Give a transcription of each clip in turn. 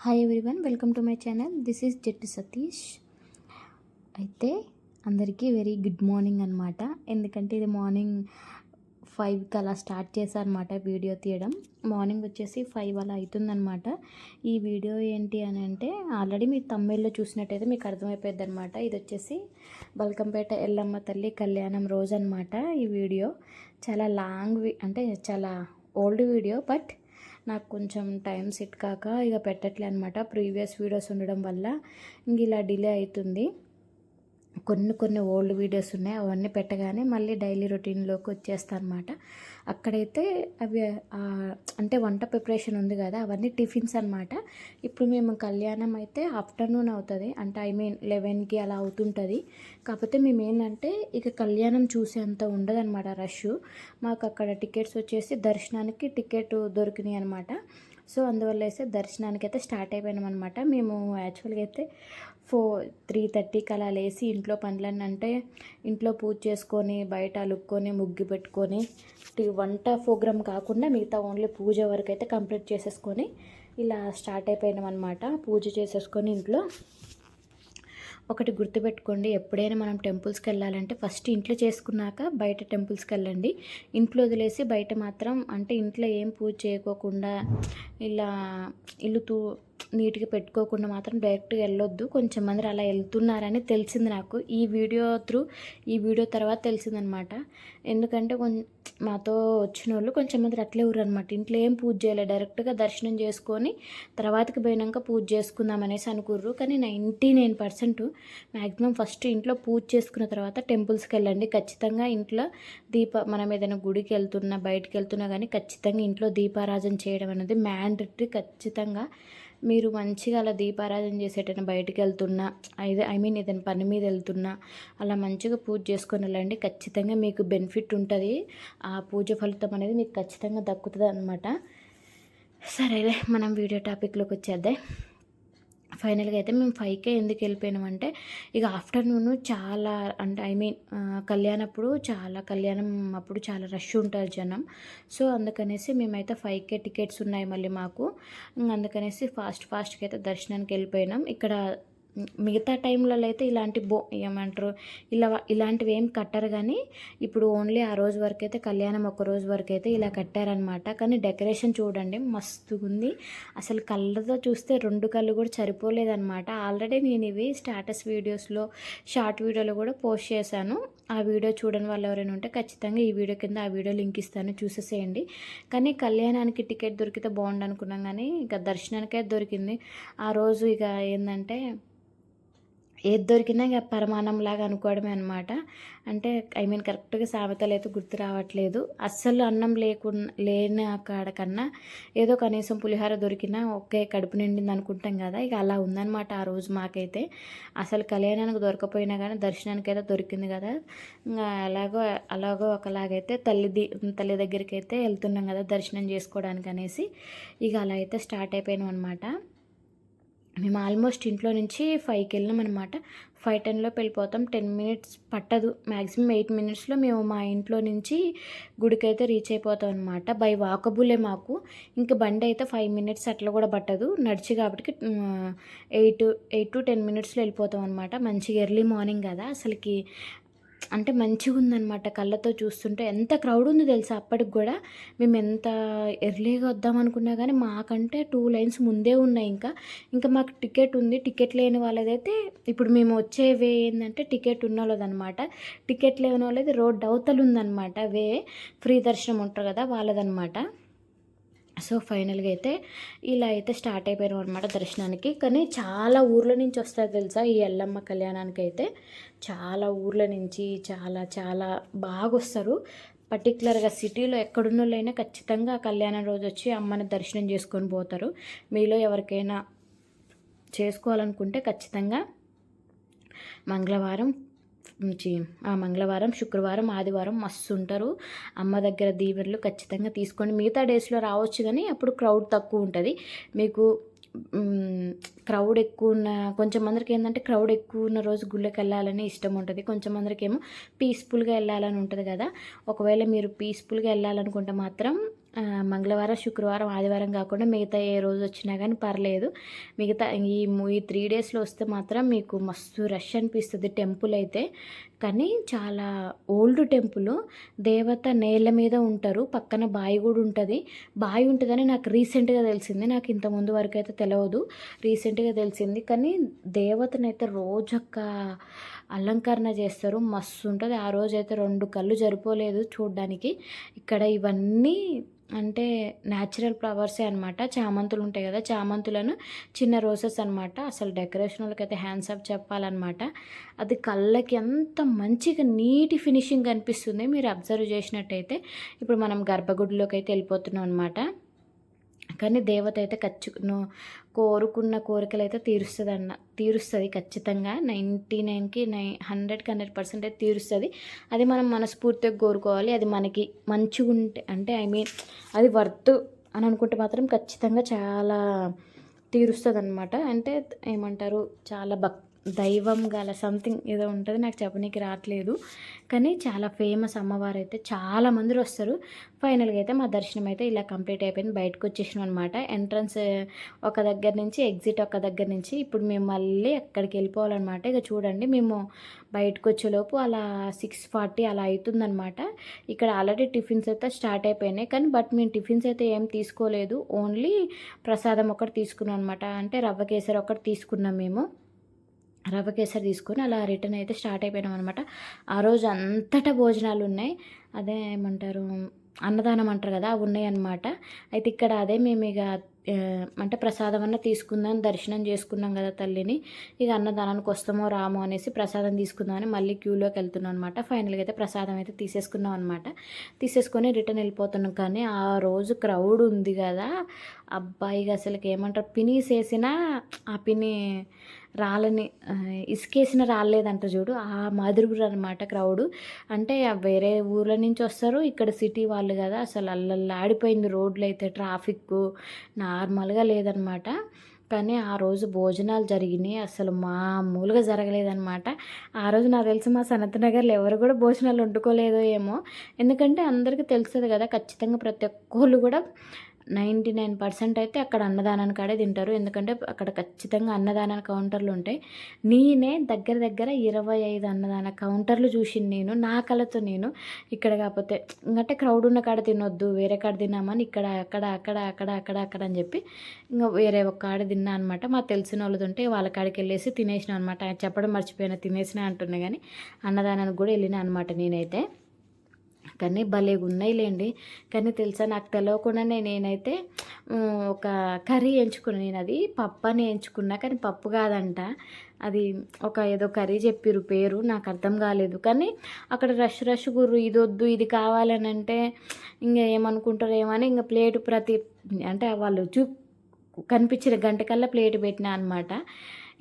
Hi everyone welcome to my channel this is జట్టు సతీష్ అయితే అందరికీ వెరీ గుడ్ మార్నింగ్ అనమాట ఎందుకంటే ఇది మార్నింగ్ ఫైవ్కి అలా స్టార్ట్ చేశారనమాట వీడియో తీయడం. మార్నింగ్ వచ్చేసి ఫైవ్ అలా అవుతుందనమాట ఈ వీడియో ఏంటి అని అంటే ఆల్రెడీ మీరు తమిళ్ళో చూసినట్టయితే మీకు అర్థమైపోయింది అనమాట ఇది వచ్చేసి బల్కంపేట ఎల్లమ్మ తల్లి కళ్యాణం రోజు అనమాట ఈ వీడియో చాలా లాంగ్ అంటే చాలా ఓల్డ్ వీడియో బట్ నాకు కొంచెం టైం సెట్ కాక ఇక పెట్టట్లే అనమాట ప్రీవియస్ వీడియోస్ ఉండడం వల్ల ఇంక ఇలా డిలే అవుతుంది కొన్ని కొన్ని ఓల్డ్ వీడియోస్ ఉన్నాయి అవన్నీ పెట్టగానే మళ్ళీ డైలీ రొటీన్లోకి వచ్చేస్తాను అనమాట అక్కడైతే అవి అంటే వంట ప్రిపరేషన్ ఉంది కదా అవన్నీ టిఫిన్స్ అనమాట. ఇప్పుడు మేము కళ్యాణం అయితే ఆఫ్టర్నూన్ అవుతుంది అంటే ఐ మీన్ లెవెన్కి అలా అవుతుంటుంది. కాకపోతే మేము ఏంటంటే ఇక కళ్యాణం చూసేంత ఉండదన్నమాట రష్ మాకు అక్కడ టికెట్స్ వచ్చేసి దర్శనానికి టికెట్ దొరికినాయి అనమాట. సో అందువల్ల అయితే దర్శనానికి అయితే స్టార్ట్ అయిపోయినాం అనమాట మేము యాక్చువల్గా అయితే ఫోర్ త్రీ థర్టీకి అలా లేచి ఇంట్లో పనులన్నీ అంటే ఇంట్లో పూజ చేసుకొని బయట అలుక్కొని ముగ్గు పెట్టుకొని వంట ప్రోగ్రామ్ కాకుండా మిగతా ఓన్లీ పూజ వరకు అయితే కంప్లీట్ చేసేసుకొని ఇలా స్టార్ట్ అయిపోయినాం అనమాట పూజ చేసేసుకొని ఇంట్లో ఒకటి గుర్తుపెట్టుకోండి. ఎప్పుడైనా మనం టెంపుల్స్కి వెళ్ళాలంటే ఫస్ట్ ఇంట్లో చేసుకున్నాక బయట టెంపుల్స్కి వెళ్ళండి. ఇంట్లో వదిలేసి బయట మాత్రం అంటే ఇంట్లో ఏం పూజ చేయకోకుండా ఇలా ఇల్లు తూ నీట్గా పెట్టుకోకుండా మాత్రం డైరెక్ట్గా వెళ్ళొద్దు. కొంచెం మంది అలా వెళ్తున్నారని తెలిసింది నాకు. ఈ వీడియో త్రూ ఈ వీడియో తర్వాత తెలిసిందనమాట. ఎందుకంటే కొంచెం మాతో వచ్చిన వాళ్ళు కొంచెం మంది అట్లే ఊరు అనమాట ఇంట్లో ఏం పూజ చేయలేదు డైరెక్ట్గా దర్శనం చేసుకొని తర్వాతకి పోయినాక పూజ చేసుకుందాం అనేసి అనుకుర్రు. కానీ ninety nine percent maximum first ఇంట్లో పూజ చేసుకున్న తర్వాత టెంపుల్స్కి వెళ్ళండి. ఖచ్చితంగా ఇంట్లో దీప మనం ఏదైనా గుడికి వెళ్తున్నా బయటికి వెళ్తున్నా కానీ ఖచ్చితంగా ఇంట్లో దీపారాజన చేయడం అనేది మ్యాండటరీ ఖచ్చితంగా. మీరు మంచిగా అలా దీపారాధన చేసేటైనా బయటికి వెళ్తున్నా అయితే ఐ మీన్ ఏదైనా పని మీద వెళ్తున్నా అలా మంచిగా పూజ చేసుకొని వెళ్ళండి. ఖచ్చితంగా మీకు బెనిఫిట్ ఉంటుంది. ఆ పూజ ఫలితం అనేది మీకు ఖచ్చితంగా దక్కుతుంది అనమాట సరేలే మనం వీడియో టాపిక్లోకి వచ్చేద్దాం. ఫైనల్గా అయితే మేము ఫైవ్కే ఎందుకు వెళ్ళిపోయినామంటే ఇక ఆఫ్టర్నూన్ చాలా అంటే ఐ మీన్ కళ్యాణప్పుడు చాలా కళ్యాణం అప్పుడు చాలా రష్ ఉంటారు జనం. సో అందుకనేసి మేమైతే ఫైవ్కే టికెట్స్ ఉన్నాయి మళ్ళీ మాకు. అందుకనేసి ఫాస్ట్ ఫాస్ట్గా అయితే దర్శనానికి వెళ్ళిపోయినాం. ఇక్కడ మిగతా టైంలలో అయితే ఇలాంటి బో ఏమంటారు ఇలా ఇలాంటివి ఏం కట్టరు కానీ ఇప్పుడు ఓన్లీ ఆ రోజు వరకు అయితే కళ్యాణం ఒక రోజు వరకు అయితే ఇలా కట్టారనమాట. కానీ డెకరేషన్ చూడండి మస్తుగా ఉంది. అసలు కళ్ళతో చూస్తే రెండు కళ్ళు కూడా సరిపోలేదన్నమాట ఆల్రెడీ నేను ఇవి స్టాటస్ వీడియోస్లో షార్ట్ వీడియోలో కూడా పోస్ట్ చేశాను. ఆ వీడియో చూడని వాళ్ళు ఎవరైనా ఉంటే ఖచ్చితంగా ఈ వీడియో కింద ఆ వీడియో లింక్ ఇస్తాను చూసేసేయండి. కానీ కళ్యాణానికి టికెట్ దొరికితే బాగుండు అనుకున్నాం కానీ ఇక దర్శనానికే దొరికింది. ఆ రోజు ఇక ఏంటంటే ఏది దొరికినా ఇక పరమాన్నంలాగా అనుకోవడమే అనమాట అంటే ఐ మీన్ కరెక్ట్గా సామెతలు అయితే గుర్తు రావట్లేదు. అస్సలు అన్నం లేకుండా లేని కాడ కన్నా ఏదో కనీసం పులిహార దొరికినా ఒకే కడుపు నిండింది అనుకుంటాం కదా. ఇక అలా ఉందన్నమాట ఆ రోజు మాకైతే. అసలు కళ్యాణానికి దొరకపోయినా కానీ దర్శనానికి అయితే దొరికింది కదా. ఇంకా అలాగో అలాగో ఒకలాగైతే తల్లి తల్లి దగ్గరికి అయితే వెళ్తున్నాం కదా దర్శనం చేసుకోవడానికి అనేసి ఇక అలా అయితే స్టార్ట్ అయిపోయినాం అనమాట మేము ఆల్మోస్ట్ ఇంట్లో నుంచి ఫైవ్కి వెళ్ళినాం అనమాట ఫైవ్ టెన్లో వెళ్ళిపోతాం. టెన్ మినిట్స్ పట్టదు. మ్యాక్సిమం ఎయిట్ మినిట్స్లో మేము మా ఇంట్లో నుంచి గుడికైతే రీచ్ అయిపోతాం అనమాట బై వాకబులే మాకు. ఇంకా బండి అయితే ఫైవ్ మినిట్స్ అట్లా కూడా పట్టదు. నడిచి కాబట్టి ఎయిట్ ఎయిట్ టు టెన్ మినిట్స్లో వెళ్ళిపోతాం అనమాట మంచిగా ఎర్లీ మార్నింగ్ కదా. అసలుకి అంటే మంచిగా ఉందన్నమాట కళ్ళతో చూస్తుంటే. ఎంత క్రౌడ్ ఉంది తెలుసా అప్పటికి కూడా. మేము ఎంత ఎర్లీగా వద్దాం అనుకున్నా కానీ మాకంటే టూ లైన్స్ ముందే ఉన్నాయి ఇంకా. ఇంకా మాకు టికెట్ ఉంది. టికెట్ లేని వాళ్ళదైతే ఇప్పుడు మేము వచ్చే వే ఏంటంటే టికెట్ ఉన్న వాళ్ళదనమాట టికెట్ లేని వాళ్ళది రోడ్ అవతలు ఉందన్నమాట వే ఫ్రీ దర్శనం ఉంటారు కదా వాళ్ళదనమాట. సో ఫైనల్గా అయితే ఇలా అయితే స్టార్ట్ అయిపోయారు అనమాట దర్శనానికి. కానీ చాలా ఊర్ల నుంచి వస్తారు తెలుసా ఈ ఎల్లమ్మ కళ్యాణానికి అయితే? చాలా ఊర్ల నుంచి చాలా చాలా బాగా వస్తారు. పర్టికులర్గా సిటీలో ఎక్కడున్న వాళ్ళైనా ఖచ్చితంగా కళ్యాణం రోజు వచ్చి అమ్మని దర్శనం చేసుకొని పోతారు. మీలో ఎవరికైనా చేసుకోవాలనుకుంటే ఖచ్చితంగా మంగళవారం నుంచి ఆ మంగళవారం శుక్రవారం ఆదివారం మస్తు ఉంటారు. అమ్మ దగ్గర దీవెనలు ఖచ్చితంగా తీసుకోండి. మిగతా డేస్లో రావచ్చు కానీ అప్పుడు క్రౌడ్ తక్కువ ఉంటుంది. మీకు క్రౌడ్ ఎక్కువ ఉన్న కొంచెం మందికి ఏంటంటే క్రౌడ్ ఎక్కువ ఉన్న రోజు గుళ్ళకి వెళ్ళాలని ఇష్టం ఉంటుంది. కొంచెం మందికి ఏమో పీస్ఫుల్గా వెళ్ళాలని ఉంటుంది కదా. ఒకవేళ మీరు పీస్ఫుల్గా వెళ్ళాలనుకుంటే మాత్రం మంగళవారం శుక్రవారం ఆదివారం కాకుండా మిగతా ఏ రోజు వచ్చినా కానీ పర్లేదు. మిగతా ఈ ఈ త్రీ డేస్లో వస్తే మాత్రం మీకు మస్తు రష్ అనిపిస్తుంది టెంపుల్ అయితే. కానీ చాలా ఓల్డ్ టెంపుల్ దేవత నేల మీద ఉంటారు పక్కన బావి కూడా ఉంటుంది. బావి ఉంటుందని నాకు రీసెంట్గా తెలిసింది నాకు ఇంత ముందు వరకు అయితే తెలియదు రీసెంట్గా తెలిసింది. కానీ దేవతనైతే రోజొక్క అలంకరణ చేస్తారు మస్తు ఉంటుంది. ఆ రోజు అయితే రెండు కళ్ళు జరిపోలేదు చూడడానికి. ఇక్కడ ఇవన్నీ అంటే న్యాచురల్ ఫ్లవర్సే అనమాట చామంతులు ఉంటాయి కదా చామంతులను చిన్న రోజెస్ అనమాట అసలు డెకరేషన్ వాళ్ళకి అయితే హ్యాండ్స్ అప్ చెప్పాలన్నమాట. అది కళ్ళకి ఎంత మంచిగా నీటి ఫినిషింగ్ కనిపిస్తుంది మీరు అబ్జర్వ్ చేసినట్టయితే ఇప్పుడు మనం గర్భగుడిలోకి అయితే వెళ్ళిపోతున్నాం అనమాట కానీ దేవత అయితే ఖర్చు కోరుకున్న కోరికలు అయితే తీరుస్తుంది అన్న తీరుస్తుంది ఖచ్చితంగా. నైంటీ నైన్కి నై హండ్రెడ్కి హండ్రెడ్ పర్సెంట్ అయితే తీరుస్తుంది. అది మనం మనస్ఫూర్తిగా కోరుకోవాలి. అది మనకి మంచిగా ఉంటే అంటే ఐ మీన్ అది వర్త్ అని అనుకుంటే మాత్రం ఖచ్చితంగా చాలా తీరుస్తుంది అనమాట అంటే ఏమంటారు? చాలా భక్తి దైవం గల సంథింగ్ ఏదో ఉంటుంది నాకు చెప్పనీకి రావట్లేదు కానీ చాలా ఫేమస్ అమ్మవారు అయితే చాలా మంది వస్తారు. ఫైనల్గా అయితే మా దర్శనం అయితే ఇలా కంప్లీట్ అయిపోయింది బయటకు వచ్చేసినాం అనమాట ఎంట్రన్స్ ఒక దగ్గర నుంచి ఎగ్జిట్ ఒక దగ్గర నుంచి ఇప్పుడు మేము మళ్ళీ అక్కడికి వెళ్ళిపోవాలన్నమాట. ఇక చూడండి మేము బయటకు వచ్చేలోపు అలా సిక్స్ ఫార్టీ అలా అవుతుందన్నమాట ఇక్కడ ఆల్రెడీ టిఫిన్స్ అయితే స్టార్ట్ అయిపోయినాయి. కానీ బట్ మేము టిఫిన్స్ అయితే ఏం తీసుకోలేదు. ఓన్లీ ప్రసాదం ఒకటి తీసుకున్నాం అనమాట అంటే రవ్వ కేసరి ఒకటి తీసుకున్నాం మేము. రవ్వ కేసరి తీసుకొని అలా రిటర్న్ అయితే స్టార్ట్ అయిపోయినాం అనమాట ఆ రోజు అంతటా భోజనాలు ఉన్నాయి. అదే ఏమంటారు అన్నదానం అంటారు కదా అవి ఉన్నాయి అనమాట అయితే ఇక్కడ అదే మేము ఇక అంటే ప్రసాదం అన్న తీసుకుందాం దర్శనం చేసుకున్నాం కదా తల్లిని. ఇక అన్నదానానికి వస్తామో రామో అనేసి ప్రసాదం తీసుకుందామని మళ్ళీ క్యూలోకి వెళ్తున్నాం అనమాట ఫైనల్గా అయితే ప్రసాదం అయితే తీసేసుకున్నాం అనమాట తీసేసుకొని రిటర్న్ వెళ్ళిపోతున్నాం. కానీ ఆ రోజు క్రౌడ్ ఉంది కదా. అబ్బాయిగా అసలుకి ఏమంటారు పిని చేసినా ఆ పిని రాళ్ళని ఇసుకేసిన రాలేదంట చూడు. ఆ మాదిరిగురు అనమాట క్రౌడ్. అంటే వేరే ఊర్ల నుంచి వస్తారు. ఇక్కడ సిటీ వాళ్ళు కదా అసలు అల్లల్లాడిపోయింది రోడ్లు అయితే ట్రాఫిక్ నార్మల్గా లేదనమాట కానీ ఆ రోజు భోజనాలు జరిగినాయి. అసలు మామూలుగా జరగలేదనమాట ఆ రోజు నాకు తెలిసి మా సనత్ నగర్లో ఎవరు కూడా భోజనాలు వండుకోలేదో ఏమో. ఎందుకంటే అందరికీ తెలుస్తుంది కదా ఖచ్చితంగా ప్రతి ఒక్కళ్ళు కూడా నైంటీ నైన్ పర్సెంట్ అయితే అక్కడ అన్నదానానికి కాడే తింటారు. ఎందుకంటే అక్కడ ఖచ్చితంగా అన్నదాన కౌంటర్లు ఉంటాయి. నేనే దగ్గర దగ్గర ఇరవై ఐదు అన్నదాన కౌంటర్లు చూసింది నేను. నా కళతో నేను ఇక్కడ కాకపోతే ఇంకంటే క్రౌడ్ ఉన్న కాడ తినొద్దు వేరే కాడ తిన్నామని ఇక్కడ అక్కడ అక్కడ అక్కడ అక్కడ అక్కడ అని చెప్పి ఇంకా వేరే ఒక కాడ తిన్నా అనమాట మాకు తెలిసిన వాళ్ళది ఉంటే వాళ్ళ కాడికి వెళ్ళేసి తినేసిన అనమాట చెప్పడం మర్చిపోయినా తినేసిన అంటున్నా కానీ అన్నదానానికి కూడా వెళ్ళిన అనమాట నేనైతే. కానీ భలేగా ఉన్నాయిలేండి. కానీ తెలుసా నాకు తెలియకుండానే నేనైతే ఒక కర్రీ ఎంచుకున్నాను నేను అది పప్పు అని ఎంచుకున్నా కానీ పప్పు కాదంట. అది ఒక ఏదో కర్రీ చెప్పిర్రు పేరు నాకు అర్థం కాలేదు. కానీ అక్కడ రష్ రష్ గుర్రు ఇది వద్దు ఇది కావాలని అంటే ఇంకా ఏమనుకుంటారు ఏమని ఇంకా ప్లేట్ ప్రతి అంటే వాళ్ళు చూ కనిపించిన గంట కల్లా ప్లేట్ పెట్టినా అనమాట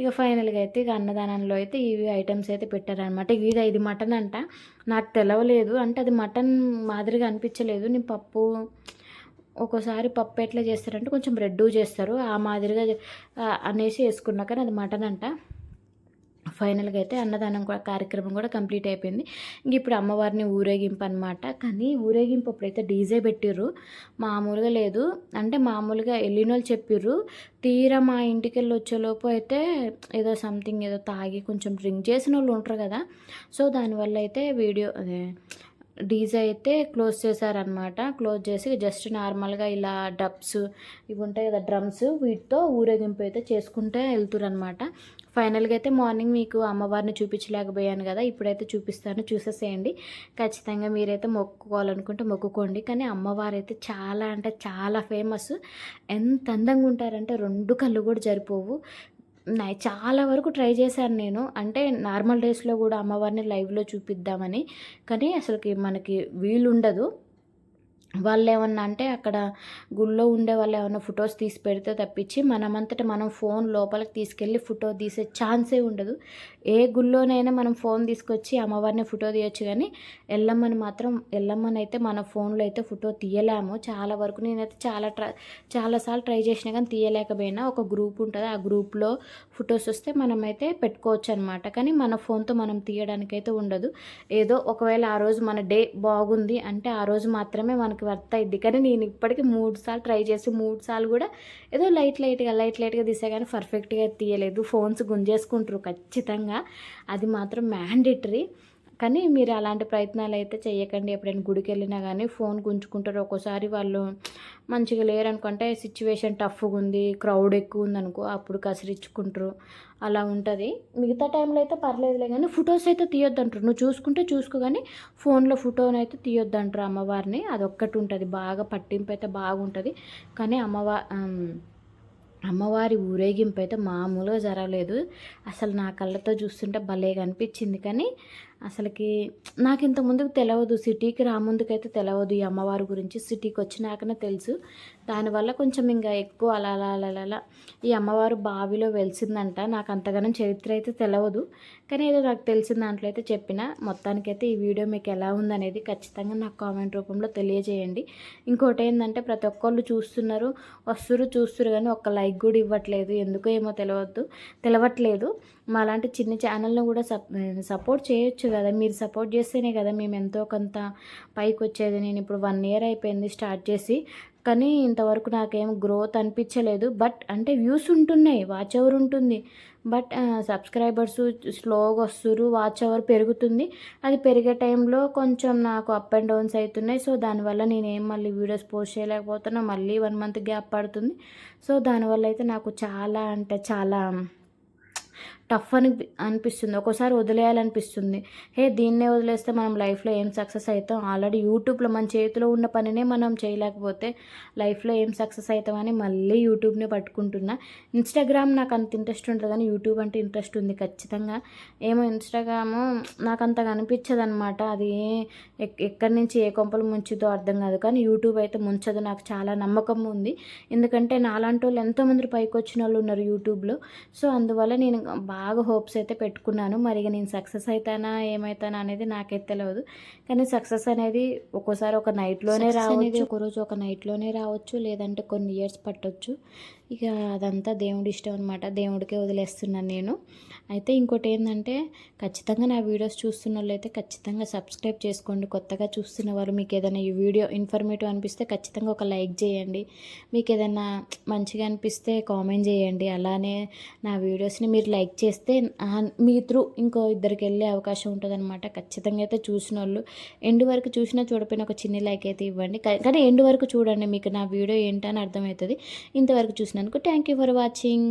ఇక ఫైనల్గా అయితే ఇక అన్నదానంలో అయితే ఇవి ఐటమ్స్ అయితే పెట్టారనమాట ఇది ఇది మటన్ అంట. నాకు తెలవలేదు. అంటే అది మటన్ మాదిరిగా అనిపించలేదు. నేను పప్పు ఒక్కోసారి పప్పు ఎట్లా చేస్తారంటే కొంచెం రెడ్డు చేస్తారు. ఆ మాదిరిగా అనేసి వేసుకున్నా కానీ అది మటన్ అంట. ఫైనల్గా అయితే అన్నదానం కూడా కార్యక్రమం కూడా కంప్లీట్ అయిపోయింది ఇంక ఇప్పుడు అమ్మవారిని ఊరేగింపు అనమాట కానీ ఊరేగింపు అప్పుడైతే డీజే పెట్టిర్రు. మామూలుగా లేదు. అంటే మామూలుగా వెళ్ళిన వాళ్ళు చెప్పిర్రు. తీరా మా ఇంటికి వెళ్ళి వచ్చేలోపు అయితే ఏదో సంథింగ్ ఏదో తాగి కొంచెం డ్రింక్ చేసిన వాళ్ళు ఉంటారు కదా. సో దానివల్ల అయితే వీడియో అదే డీజే అయితే క్లోజ్ చేశారనమాట. క్లోజ్ చేసి జస్ట్ నార్మల్గా ఇలా డబ్స్ ఇవి ఉంటాయి కదా డ్రమ్స్ వీటితో ఊరేగింపు అయితే చేసుకుంటే వెళ్తురనమాట. ఫైనల్గా అయితే మార్నింగ్ మీకు అమ్మవారిని చూపించలేకపోయాను కదా ఇప్పుడైతే చూపిస్తాను. చూసేసేయండి. ఖచ్చితంగా మీరైతే మొక్కుకోవాలనుకుంటే మొక్కుకోండి. కానీ అమ్మవారు అయితే చాలా అంటే చాలా ఫేమస్. ఎంత అందంగా ఉంటారంటే రెండు కళ్ళు కూడా జరిపోవు. చాలా వరకు ట్రై చేశాను నేను. అంటే నార్మల్ డేస్లో కూడా అమ్మవారిని లైవ్లో చూపిద్దామని. కానీ అసలుకి మనకి వీలు ఉండదు వాళ్ళు ఏమన్నా అంటే అక్కడ గుళ్ళో ఉండే వాళ్ళు ఏమన్నా ఫొటోస్ తీసి పెడితే తప్పించి మనమంతట మనం ఫోన్ లోపలికి తీసుకెళ్ళి ఫోటో తీసే ఛాన్సే ఉండదు. ఏ గుళ్ళోనైనా మనం ఫోన్ తీసుకొచ్చి అమ్మవారిని ఫోటో తీయొచ్చు కానీ ఎల్లమ్మని మాత్రం ఎల్లమ్మని అయితే మన ఫోన్లో అయితే ఫోటో తీయలేము. చాలా వరకు నేనైతే చాలా ట్రై చాలాసార్లు ట్రై చేసినా కానీ తీయలేకపోయినా ఒక గ్రూప్ ఉంటుంది. ఆ గ్రూప్లో ఫొటోస్ వస్తే మనమైతే పెట్టుకోవచ్చు అనమాట కానీ మన ఫోన్తో మనం తీయడానికైతే ఉండదు. ఏదో ఒకవేళ ఆ రోజు మన డే బాగుంది అంటే ఆ రోజు మాత్రమే మనకి వర్త్ అయింది కానీ నేను ఇప్పటికీ మూడు సార్లు ట్రై చేసి మూడు సార్లు కూడా ఏదో లైట్ లైట్గా లైట్ లైట్గా తీసా కానీ పర్ఫెక్ట్గా తీయలేదు. ఫోన్స్ గుంజేసుకుంటారు ఖచ్చితంగా. అది మాత్రం మ్యాండేటరీ. కానీ మీరు అలాంటి ప్రయత్నాలు అయితే చేయకండి ఎప్పుడైనా గుడికి వెళ్ళినా కానీ ఫోన్ గుంజుకుంటారు. ఒక్కోసారి వాళ్ళు మంచిగా లేరనుకుంటే సిచ్యువేషన్ టఫ్గా ఉంది క్రౌడ్ ఎక్కువ ఉంది అనుకో అప్పుడు కసిరించుకుంటారు అలా ఉంటుంది. మిగతా టైంలో అయితే పర్లేదులే కానీ ఫొటోస్ అయితే తీయొద్దంటారు. నువ్వు చూసుకుంటే చూసుకో కానీ ఫోన్లో ఫోటోని అయితే తీయొద్దంటారు అమ్మవారిని. అదొక్కటి ఉంటుంది బాగా పట్టింపు అయితే బాగుంటుంది. కానీ అమ్మవారి అమ్మవారి ఊరేగింపు అయితే మామూలుగా జరగలేదు. అసలు నా కళ్ళతో చూస్తుంటే భలేగా అనిపించింది. కానీ అసలుకి నాకు ఇంత ముందుకు తెలియదు సిటీకి రాముందుకైతే తెలియదు ఈ అమ్మవారి గురించి. సిటీకి వచ్చినాకనే తెలుసు. దానివల్ల కొంచెం ఇంకా ఎక్కువ అలా అలా అలా అలా ఈ అమ్మవారు బావిలో వెలిసిందంట. నాకు అంతగానం చరిత్ర అయితే తెలియదు కానీ ఏదో నాకు తెలిసిన దాంట్లో అయితే చెప్పిన మొత్తానికైతే ఈ వీడియో మీకు ఎలా ఉందనేది ఖచ్చితంగా నాకు కామెంట్ రూపంలో తెలియజేయండి. ఇంకోటి ఏంటంటే ప్రతి ఒక్కళ్ళు చూస్తున్నారు వస్తురు చూస్తురు కానీ ఒక్క లైక్ కూడా ఇవ్వట్లేదు. ఎందుకో ఏమో తెలియవద్దు తెలవట్లేదు. మా లాంటి చిన్న ఛానల్ను కూడా సపోర్ట్ చేయొచ్చు కదా. మీరు సపోర్ట్ చేస్తేనే కదా మేము ఎంతో కొంత పైకి వచ్చేది. నేను ఇప్పుడు వన్ ఇయర్ అయిపోయింది స్టార్ట్ చేసి. కానీ ఇంతవరకు నాకేం గ్రోత్ అనిపించలేదు. బట్ అంటే వ్యూస్ ఉంటున్నాయి వాచ్ అవర్ ఉంటుంది. బట్ సబ్స్క్రైబర్స్ స్లోగా వస్తురు వాచ్ అవర్ పెరుగుతుంది. అది పెరిగే టైంలో కొంచెం నాకు అప్ అండ్ డౌన్స్ అవుతున్నాయి సో దానివల్ల నేను ఏం మళ్ళీ వీడియోస్ పోస్ట్ చేయలేకపోతున్నా. మళ్ళీ వన్ మంత్ గ్యాప్ పడుతుంది. సో దానివల్ల అయితే నాకు చాలా అంటే చాలా టఫ్ అని అనిపిస్తుంది. ఒక్కోసారి వదిలేయాలనిపిస్తుంది. హే దీన్నే వదిలేస్తే మనం లైఫ్లో ఏం సక్సెస్ అవుతాం ఆల్రెడీ యూట్యూబ్లో మన చేతిలో ఉన్న పనినే మనం చేయలేకపోతే లైఫ్లో ఏం సక్సెస్ అవుతామని మళ్ళీ యూట్యూబ్ని పట్టుకుంటున్నా. ఇన్స్టాగ్రామ్ నాకు అంత ఇంట్రెస్ట్ ఉంటుంది కానీ యూట్యూబ్ అంటే ఇంట్రెస్ట్ ఉంది ఖచ్చితంగా. ఏమో ఇన్స్టాగ్రాము నాకు అంతగా అనిపించదు అనమాట అది ఎక్కడి నుంచి ఏ కొంపలు ముంచుదో అర్థం కాదు. కానీ యూట్యూబ్ అయితే ముంచదు. నాకు చాలా నమ్మకం ఉంది. ఎందుకంటే నాలాంటి వాళ్ళు ఎంతోమంది పైకి వచ్చిన వాళ్ళు ఉన్నారు యూట్యూబ్లో. సో అందువల్ల నేను బాగా హోప్స్ అయితే పెట్టుకున్నాను. మరి నేను సక్సెస్ అవుతానా ఏమవుతానా అనేది నాకైతే తెలియదు కానీ సక్సెస్ అనేది ఒక్కోసారి ఒక నైట్లోనే రావచ్చు. ఒకరోజు ఒక నైట్లోనే రావచ్చు లేదంటే కొన్ని ఇయర్స్ పట్టవచ్చు ఇక అదంతా దేవుడి ఇష్టం అనమాట దేవుడికే వదిలేస్తున్నాను నేను. అయితే ఇంకోటి ఏంటంటే ఖచ్చితంగా నా వీడియోస్ చూస్తున్న వాళ్ళు అయితే ఖచ్చితంగా సబ్స్క్రైబ్ చేసుకోండి. కొత్తగా చూస్తున్న వారు మీకు ఏదైనా ఈ వీడియో ఇన్ఫర్మేటివ్ అనిపిస్తే ఖచ్చితంగా ఒక లైక్ చేయండి. మీకు ఏదైనా మంచిగా అనిపిస్తే కామెంట్ చేయండి. అలానే నా వీడియోస్ని మీరు లైక్ చేస్తే మీ త్రూ ఇంకో ఇద్దరికి వెళ్ళే అవకాశం ఉంటుందన్నమాట. ఖచ్చితంగా అయితే చూసిన వాళ్ళు ఎండు వరకు చూసినా చూడపోయిన ఒక చిన్న లైక్ అయితే ఇవ్వండి. కానీ ఎండు వరకు చూడండి మీకు నా వీడియో ఏంటని అర్థమవుతుంది. ఇంతవరకు చూసిన చూసినందుకు థ్యాంక్ యూ ఫర్ వాచింగ్